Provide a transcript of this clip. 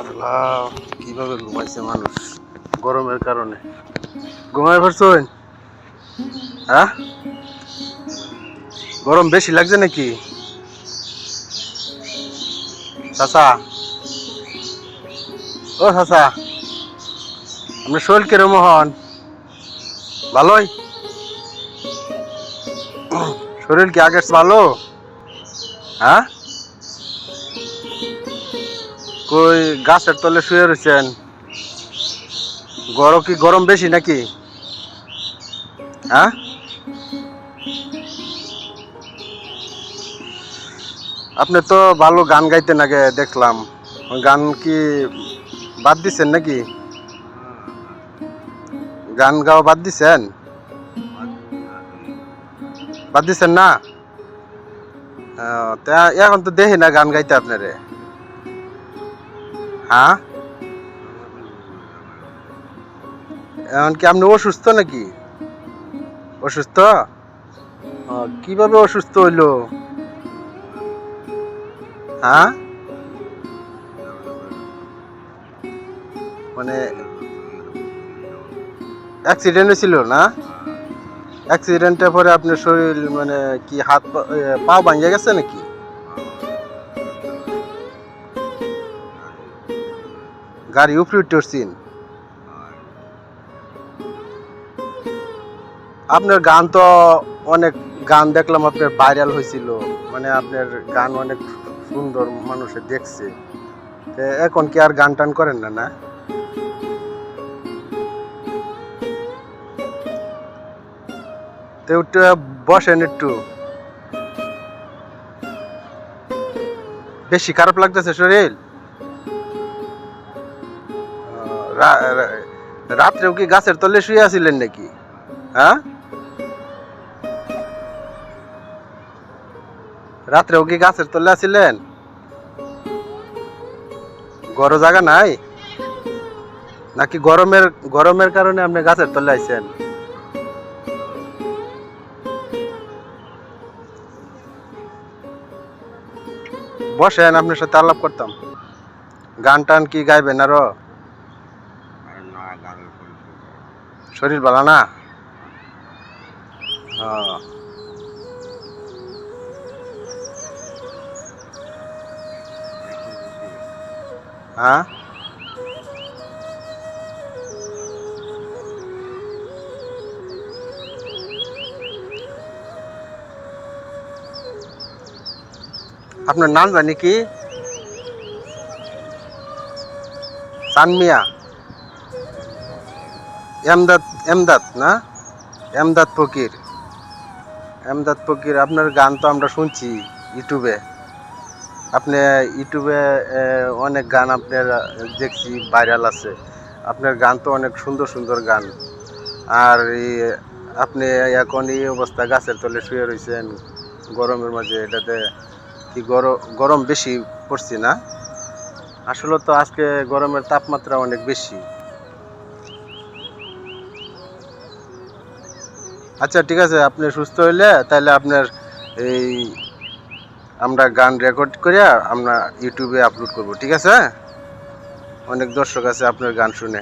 আল্লাহ, কীভাবে ঘুমাইছে মানুষ? গরমের কারণে। হ্যাঁ? গরম বেশি লাগছে নাকি? চাচা। ও চাচা, আপনার শরীর কিরম হন ভালোই? শরীর কি আগের ভালো? হ্যাঁ? কই, গাছের তলে শুয়ে রয়েছেন। গরম কি গরম বেশি নাকি? হ্যাঁ? আপনি তো ভালো গান গাইতেন আগে, দেখলাম। গান কি বাদ দিচ্ছেন নাকি? গান গাওয়া বাদ দিছেন? বাদ দিছেন না? এখন তো দেখি না গান গাইতে আপনারে। হ্যাঁ? এখন কি আপনি অসুস্থ নাকি? অসুস্থ? কীভাবে অসুস্থ হইল? হ্যাঁ? মানে অ্যাক্সিডেন্ট হয়েছিল না? অ্যাক্সিডেন্টের পরে আপনার শরীর মানে কি হাত পা- এ, পা ভাঙে গেছে নাকি? গাড়ি উপরে উঠতে উঠছেন আপনার গান তো অনেক গান দেখলাম আপনার ভাইরাল হয়েছিল। মানে আপনার গান অনেক সুন্দর মানুষে দেখছে। এখন কি আর গান টান করেন না না? তো বসেন একটু। বেশি খারাপ লাগতেছে শরীর। রাত্রেও কি গাছের তলে শুয়ে আছিলেন নাকি? হ্যাঁ? রাত্রেও কি গাছের তলে আছিলেন? গরম জায়গা নাই? নাকি গরমের গরমের কারণে আপনি গাছের তলে আইছেন? বসেন আপনার সাথে আলাপ করতাম। গান টান কি গাইবেন আরও? শরীর ভালো না? হ্যাঁ। আপনার নাম জানি কি? সানমিয়া। এমদাদ এমদাদ, না? এমদাদ ফকির। এমদাদ ফকির, আপনার গান তো আমরা শুনছি ইউটিউবে। আপনি ইউটিউবে অনেক গান আপনার দেখছি, ভাইরাল আছে। আপনার গান তো অনেক সুন্দর সুন্দর গান। আর আপনি এখন এই অবস্থা গাছের তলে শুয়ে রয়েছেন গরমের মাঝে, এটাতে কি গরম বেশি পড়ছি না। আসলে তো আজকে গরমের তাপমাত্রা অনেক বেশি। আচ্ছা ঠিক আছে, আপনি সুস্থ হইলে তাহলে আপনার এই আমরা গান রেকর্ড করে আমরা ইউটিউবে আপলোড করব, ঠিক আছে? অনেক দর্শক আছে আপনার গান শুনে।